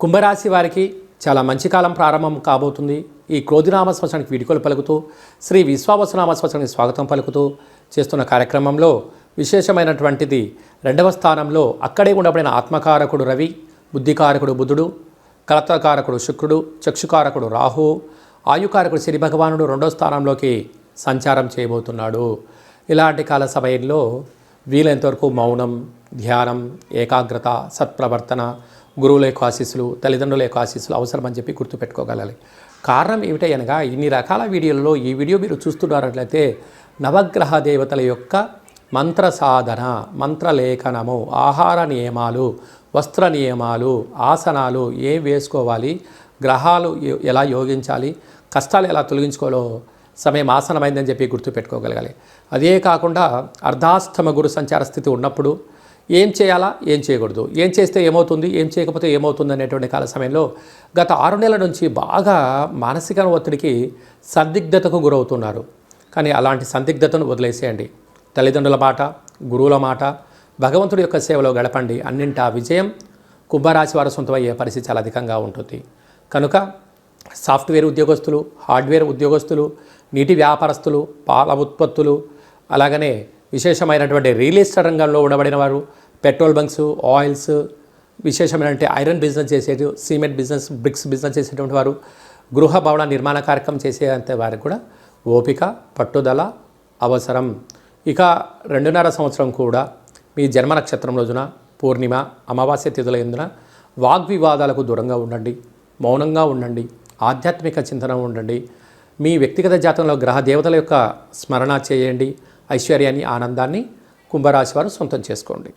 కుంభరాశి వారికి చాలా మంచి కాలం ప్రారంభం కాబోతుంది. ఈ క్రోధినామ సంవత్సరానికి వీడుకోలు పలుకుతూ శ్రీ విశ్వావసనామ సంవత్సరానికి స్వాగతం పలుకుతూ చేస్తున్న కార్యక్రమంలో విశేషమైనటువంటిది రెండవ స్థానంలో అక్కడే ఉండబడిన ఆత్మకారకుడు రవి బుద్ధికారకుడు బుధుడు కలత్వకారకుడు శుక్రుడు చక్షుకారకుడు రాహు ఆయుకారకుడు శని భగవానుడు రెండో స్థానంలోకి సంచారం చేయబోతున్నాడు. ఇలాంటి కాల సమయంలో వీలైనంతవరకు మౌనం ధ్యానం ఏకాగ్రత సత్ప్రవర్తన గురువుల యొక్క ఆశీస్సులు తల్లిదండ్రుల యొక్క ఆశీస్సులు అవసరమని చెప్పి గుర్తుపెట్టుకోగలాలి. కారణం ఏమిటి అనగా ఇన్ని రకాల వీడియోలలో ఈ వీడియో మీరు చూస్తున్నట్లయితే నవగ్రహ దేవతల యొక్క మంత్ర సాధన మంత్రలేఖనము ఆహార నియమాలు వస్త్ర నియమాలు ఆసనాలు ఏం వేసుకోవాలి గ్రహాలు ఎలా యోగించాలి కష్టాలు ఎలా తొలగించుకోవాలో సమయం ఆసనమైందని చెప్పి గుర్తుపెట్టుకోగలగాలి. అదే కాకుండా అర్ధాష్టమ గురు సంచార స్థితి ఉన్నప్పుడు ఏం చేయాలా? ఏం చేయకూడదు. ఏం చేస్తే ఏమవుతుంది? ఏం చేయకపోతే ఏమవుతుంది అనేటువంటి కాల సమయంలో గత ఆరు నెలల నుంచి బాగా మానసిక ఒత్తిడికి సందిగ్ధతకు గురవుతున్నారు. కానీ అలాంటి సందిగ్ధతను వదిలేసేయండి. తల్లిదండ్రుల మాట గురువుల మాట భగవంతుడి యొక్క సేవలో గడపండి. అన్నింటా విజయం కుంభరాశి వారు సొంతమయ్యే పరిస్థితి చాలా అధికంగా ఉంటుంది. కనుక సాఫ్ట్వేర్ ఉద్యోగస్తులు హార్డ్వేర్ ఉద్యోగస్తులు నీటి వ్యాపారస్తులు పాల ఉత్పత్తులు అలాగనే విశేషమైనటువంటి రియల్ ఎస్టేట్ రంగంలో ఉండబడిన వారు పెట్రోల్ బంక్స్ ఆయిల్స్ విశేషమైనటువంటి ఐరన్ బిజినెస్ చేసేది సిమెంట్ బిజినెస్ బ్రిక్స్ బిజినెస్ చేసేటువంటి వారు గృహ భవన నిర్మాణ కార్యక్రమం చేసేంత వారికి కూడా ఓపిక పట్టుదల అవసరం. ఇక రెండున్నర సంవత్సరం కూడా మీ జన్మ నక్షత్రం రోజున పూర్ణిమ అమావాస్య తిథుల ఎందున వాగ్వివాదాలకు దూరంగా ఉండండి మౌనంగా ఉండండి ఆధ్యాత్మిక చింతన ఉండండి. మీ వ్యక్తిగత జాతంలో గ్రహ దేవతల యొక్క స్మరణ చేయండి ఐశ్వర్యాన్ని ఆనందాన్ని కుంభరాశి వారు సొంతం చేసుకోండి.